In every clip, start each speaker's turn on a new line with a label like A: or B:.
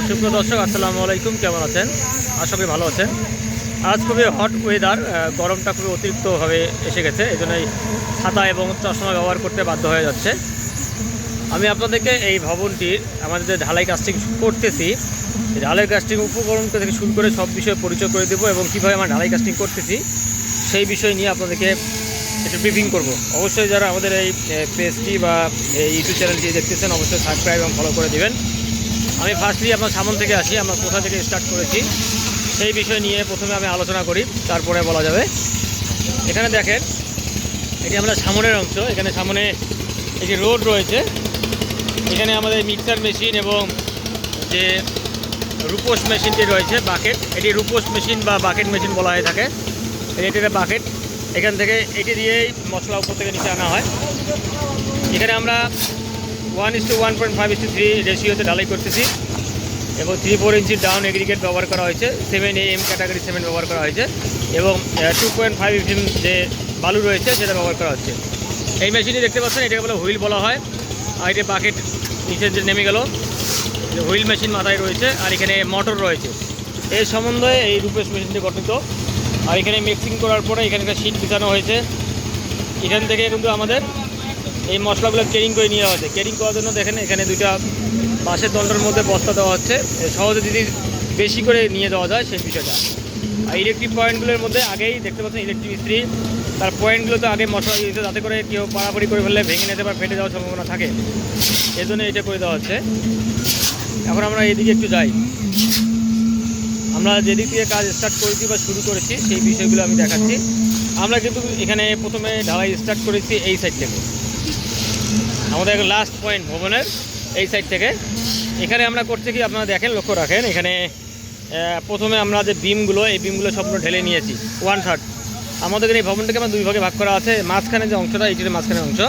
A: সুপ্রিয় দর্শক, আসসালামু আলাইকুম। কেমন আছেন? আশা করি ভালো আছেন। আজ খুবই হট ওয়েদার গরমটা খুবই অতিরিক্তভাবে এসে গেছে এই জন্যই ছাতা এবং চশমা ব্যবহার করতে বাধ্য হয়ে যাচ্ছে। আমি আপনাদেরকে এই ভবনটির আমাদের যে ঢালাই কাস্টিং করতেছি ঢালাই কাস্টিং উপকরণ থেকে শুরু করে সব বিষয়ে পরিচয় করে দেবো এবং কীভাবে আমরা ঢালাই কাস্টিং করতেছি, সেই বিষয় নিয়ে আপনাদেরকে একটু ব্রিফিং করব। অবশ্যই যারা আমাদের এই পেজটি বা এই ইউটিউব চ্যানেলটি দেখতেছেন, অবশ্যই সাবস্ক্রাইব এবং ফলো করে দেবেন। আমি ফার্স্টলি আপনার সামন থেকে আসি, আমরা কোথা থেকে স্টার্ট করেছি, সেই বিষয় নিয়ে প্রথমে আমি আলোচনা করি, তারপরে বলা যাবে। এখানে দেখেন, এটি আমরা সামনের অংশ, এখানে সামনে একটি রোড রয়েছে। এখানে আমাদের মিক্সার মেশিন এবং যে রূপোস মেশিনটি রয়েছে, বাকেট, এটি রূপোস মেশিন বা বাকেট মেশিন বলা হয়ে থাকে। এটি একটা বাকেট, এখান থেকে এটি দিয়েই মশলা উপর থেকে নিচে আনা হয়। এখানে আমরা one is two one point five is two three রেশিওতে ঢালাই করতেছি এবং three four inch down aggregate ব্যবহার করা হয়েছে seven A M category seven ব্যবহার করা হয়েছে এবং টু পয়েন্ট ফাইভ ইফিম যে বালু রয়েছে সেটা ব্যবহার করা হচ্ছে। এই মেশিনটি দেখতে পাচ্ছেন, এটাকে বলে হুইল বলা হয়। আর এটা বাকেট নিচে যে নেমে গেল হুইল মেশিন মাথায় রয়েছে আর এখানে মোটর রয়েছে। এই সম্বন্ধে এই রূপেশ মেশিনটি গঠিত। আর এখানে মিক্সিং করার পরে এখানকার শীট বিছানো হয়েছে। এখান থেকে কিন্তু আমাদের এই মশলাগুলো কেরিং করে নিয়ে হচ্ছে। কেরিং করার জন্য দেখেন এখানে দুইটা বাঁশের দণ্ডের মধ্যে বস্তা দেওয়া হচ্ছে। সহজে যদি বেশি করে নিয়ে যাওয়া যায় সেই বিষয়টা। আর ইলেকট্রিক পয়েন্টগুলোর মধ্যে আগেই দেখতে পাচ্ছেন ইলেকট্রিক মিস্ত্রি। তার পয়েন্টগুলোতে আগে মশলা দিতে যাতে করে কেউ পাড়াপাড়ি করে ফেললে ভেঙে নিতে বা ফেটে যাওয়ার সম্ভাবনা থাকে। এই জন্য এটা করে দেওয়া হচ্ছে। এখন আমরা এদিকে একটু যাই। আমরা যেদিক থেকে কাজ স্টার্ট করেছি বা শুরু করেছি সেই বিষয়গুলো আমি দেখাচ্ছি। আমরা কিন্তু এখানে প্রথমে ঢালাই স্টার্ট করেছি এই সাইড থেকে। আমাদের লাস্ট পয়েন্ট ভবনের এই সাইড থেকে। এখানে আমরা করছি কি, আপনারা দেখেন, লক্ষ্য রাখেন, এখানে প্রথমে আমরা যে বিমগুলো এই বিমগুলো সবগুলো ঢেলে নিয়েছি ওয়ান থার্ড আমাদের এখানে এই ভবনটাকে আমরা দুই ভাগে ভাগ করা আছে, মাঝখানে যে অংশটা, এইটির মাঝখানে অংশ।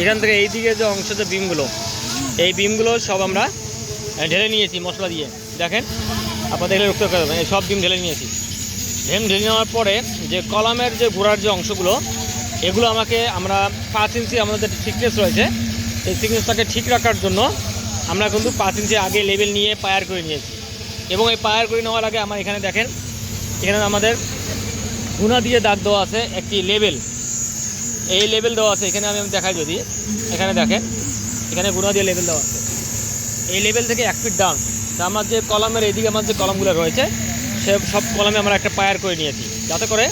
A: এখান থেকে এই দিকে যে অংশ যে বিমগুলো এই বিমগুলো সব আমরা ঢেলে নিয়েছি, মশলা দিয়ে। দেখেন আপনাদের এগুলো লক্ষ্য করবেন এই সব ডিম ঢেলে নিয়েছি। ডিম ঢেলে নেওয়ার পরে যে কলামের যে গোড়ার যে অংশগুলো, এগুলো আমাকে, আমরা পাঁচ ইঞ্চি আমাদের থিকনেস রয়েছে এই থিকনেসটাকে ঠিক রাখার জন্য আমরা কিন্তু পাঁচ ইঞ্চি আগে লেভেল নিয়ে পায়ার করে নিয়েছি। এবং এই পায়ার করে নেওয়ার আগে আমার এখানে দেখেন, এখানে আমাদের গুণা দিয়ে দাগ দেওয়া আছে একটি লেভেল এই লেভেল দেওয়া আছে, এখানে আমি দেখাই যদি, এখানে দেখেন, এখানে গুণা দিয়ে লেভেল দেওয়া আছে। এই লেভেল থেকে এক ফিট ডাউন তা আমার যে কলামের এইদিকে আমার যে কলমগুলো রয়েছে, সে সব কলমে আমরা একটা পায়ার করে নিয়েছি। যাতে করে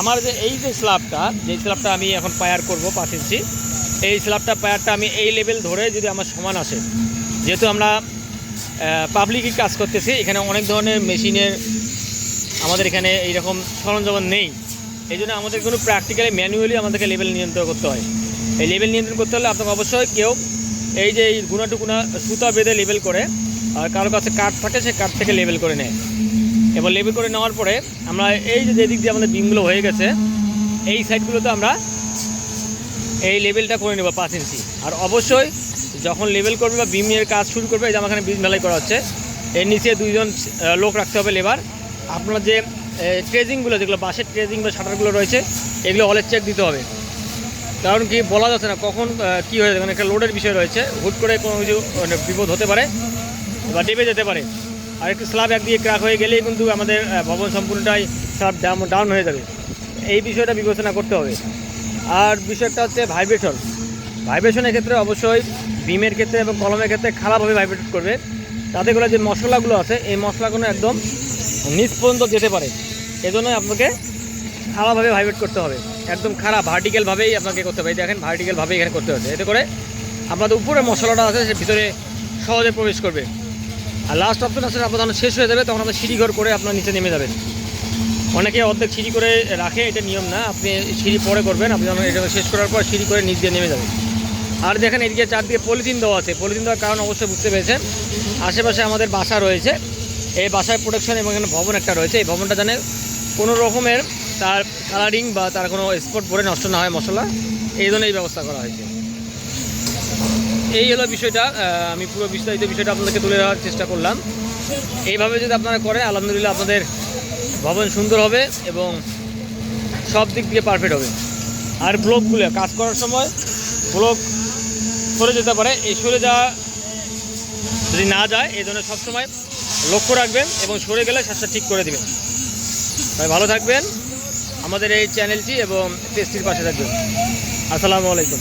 A: আমার যে এই যে স্ল্যাবটা যে স্ল্যাবটা আমি এখন পায়ার করব পাঁচ ইঞ্চি এই স্ল্যাবটা পায়ারটা আমি এই লেভেল ধরে যদি আমার সমান আসে, যেহেতু আমরা পাবলিকই কাজ করতেছি, এখানে অনেক ধরনের মেশিনের আমাদের এখানে এইরকম সরঞ্জাম নেই। এই জন্য আমাদের কোনো প্র্যাকটিক্যালি ম্যানুয়ালি আমাদেরকে লেভেল নিয়ন্ত্রণ করতে হয়। এই লেভেল নিয়ন্ত্রণ করতে হলে আপনাকে অবশ্যই কেউ এই যে এই গুণাটুকুনা সুতা বেঁধে লেবেল করে, আর কারও কাছে কাঠ থাকে সে কাঠ থেকে লেবেল করে নেয়। এবার লেবেল করে নেওয়ার পরে আমরা এই যে যেদিক দিয়ে আমাদের বিমগুলো হয়ে গেছে, এই সাইডগুলোতে আমরা এই লেভেলটা করে নেব, পাঁচ ইঞ্চি আর অবশ্যই যখন লেভেল করবে বা বিমের কাজ শুরু করবে, এই যে আমার এখানে বিম ঢালাই করা হচ্ছে, এর নিচে দুইজন লোক রাখতে হবে লেবার আপনার যে ট্রেজিংগুলো যেগুলো বাসের ট্রেজিং বা শাটারগুলো রয়েছে, এগুলো অলের চেক দিতে হবে। কারণ কি বলা যাচ্ছে না কখন কি হয়ে যাবে মানে একটা লোডের বিষয় রয়েছে, হুট করে কোনো কিছু মানে বিপদ হতে পারে বা ডেবে যেতে পারে। আর একটু স্ল্যাব একদিকে ক্রাক হয়ে গেলেই কিন্তু আমাদের ভবন সম্পূর্ণটাই স্ল্যাব ডাউন হয়ে যাবে। এই বিষয়টা বিবেচনা করতে হবে। আর বিষয়টা হচ্ছে ভাইব্রেশন ভাইব্রেশনের ক্ষেত্রে অবশ্যই বিমের ক্ষেত্রে এবং কলমের ক্ষেত্রে খারাপভাবে ভাইব্রেট করবে। তাতে করে যে মশলাগুলো আছে, এই মশলাগুলো একদম নিচ পর্যন্ত যেতে পারে। এজন্যই আপনাকে খারাপভাবে ভাইব্রেট করতে হবে। একদম খারাপ ভার্টিক্যালভাবেই আপনাকে করতে হবে। দেখেন ভার্টিক্যালভাবে এখানে করতে হবে এতে করে আপনাদের উপরে মশলাটা আছে, সে ভিতরে সহজে প্রবেশ করবে। আর লাস্ট অপশন আছে আপনার শেষ হয়ে যাবে, তখন আপনার সিঁড়ি ঘর করে আপনার নিচে নেমে যাবেন অনেকে অর্ধেক সিঁড়ি করে রাখে, এটা নিয়ম না। আপনি সিঁড়ি পরে করবেন, আপনি এটা শেষ করার পর সিঁড়ি করে নিচ দিয়ে নেমে যাবেন। আর দেখেন এদিকে চারদিকে পলিথিন দেওয়া আছে। পলিথিন দেওয়ার কারণ অবশ্যই বুঝতে পেরেছেন। আশেপাশে আমাদের বাসা রয়েছে। এই বাসায় প্রোটেকশন এবং এখানে ভবন একটা রয়েছে। এই ভবনটা জানে কোনো রকমের তার কালারিং বা তার কোনো স্পট পরে নষ্ট না হয় মশলা। এই জন্য এই ব্যবস্থা করা হয়েছে। এই হলো বিষয়টা। আমি পুরো বিস্তারিত বিষয়টা আপনাদেরকে তুলে ধরার চেষ্টা করলাম। এইভাবে যদি আপনারা করেন, আলহামদুলিল্লাহ আপনাদের ভবন সুন্দর হবে এবং সব দিক দিয়ে পারফেক্ট হবে। আর ব্লকগুলো কাজ করার সময় ব্লক সরে যেতে পারে। এই সরে যাওয়া যদি না যায়, এই জন্য সবসময় লক্ষ্য রাখবেন এবং সরে গেলে শ্বাসটা ঠিক করে দেবেন। তাই ভালো থাকবেন। আমাদের এই চ্যানেলটি এবং পেজটির পাশে থাকবেন। আসসালামু আলাইকুম।